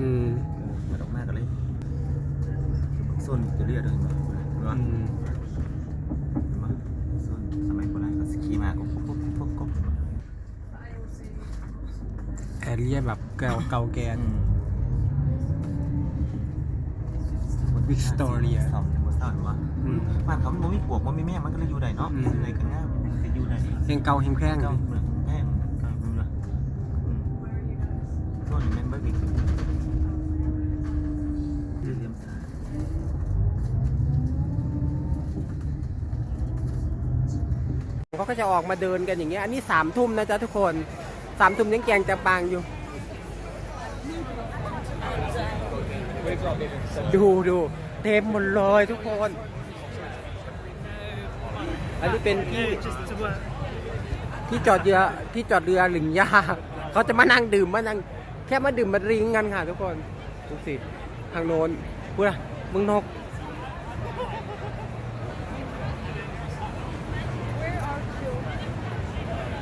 อมาดออกมากันเลยส้นอิตาเลียนเลยเห็เห็นปะมเห็นปะส้นสมัยโบราณก็สกีมาก็ปุ๊พวกก็ปุ๊แอเรียแบบเก่าเก่าแก่ อืม Victoria สองเห็นปองเห็นปะบ้านเขาไม่มีปวกไม่มีแม่มันก็เลยอยู่ได้เนาะอืยู่ได้กันง่ายจะอยู่ได้ เฮงเก่าเฮงแพร่งเลย mà, em, cao, đúng rồi. Ừ. Thôi, mình bớt đi. เขาก็จะออกมาเดินกันอย่างเงี้ยอันนี้สามทุ่มนะจ๊ะทุกคนสามทุ่มยังแกงจะบางอยู่ ดูดูเต็มหมดเลยทุกคน อันนี้เป็นที่ที่จอดเรือที่จอดเรือหลิงยาเขาจะมานั่งดื่มมานั่งแค่มาดื่มมาริงกันค่ะทุกคนดูสิทางโน้นพูดอะมึงนก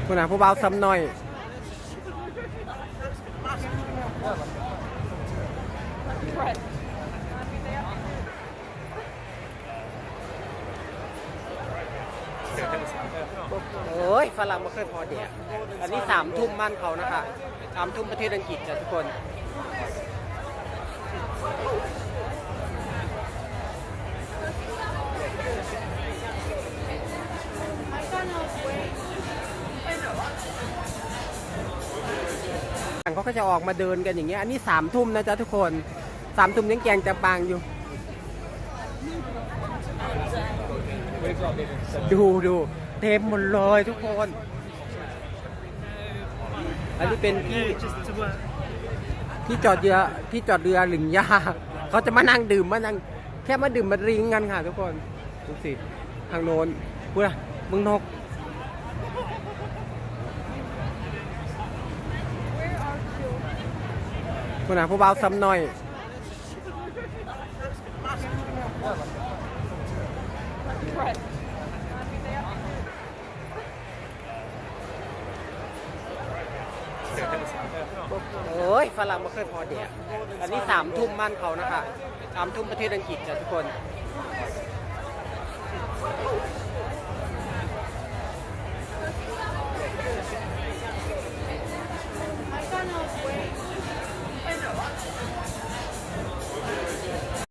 คุณอาผู้เบาซ้ำหน่อยโอ้ยฝรั่งไม่เคยพอเดียอันนี้สามทุ่มบ้านเขานะคะสามทุ่มประเทศอังกฤษจ้ะทุกคน ก็จะออกมาเดินกันอย่างเงี้ย อันนี้สามทุ่มนะจ๊ะทุกคนสามทุ่มยังแกงจะบางอยู่ ดูดูเต็มหมดเลยทุกคน อันนี้เป็นที่ที่จอดเรือที่จอดเรือหลิงยาเขาจะมานั่งดื่มมานั่งแค่มาดื่มมาริงกันค่ะทุกคนดูสิทางโน้นพูดอะมึงนก คุณอาผู้เบาซ้ำหน่อยโอ้ยฝรั่งมาเคยพอเดียอันนี้สามทุ่มบ้านเขานะคะสามทุ่มประเทศอังกฤษจ้ะทุกคน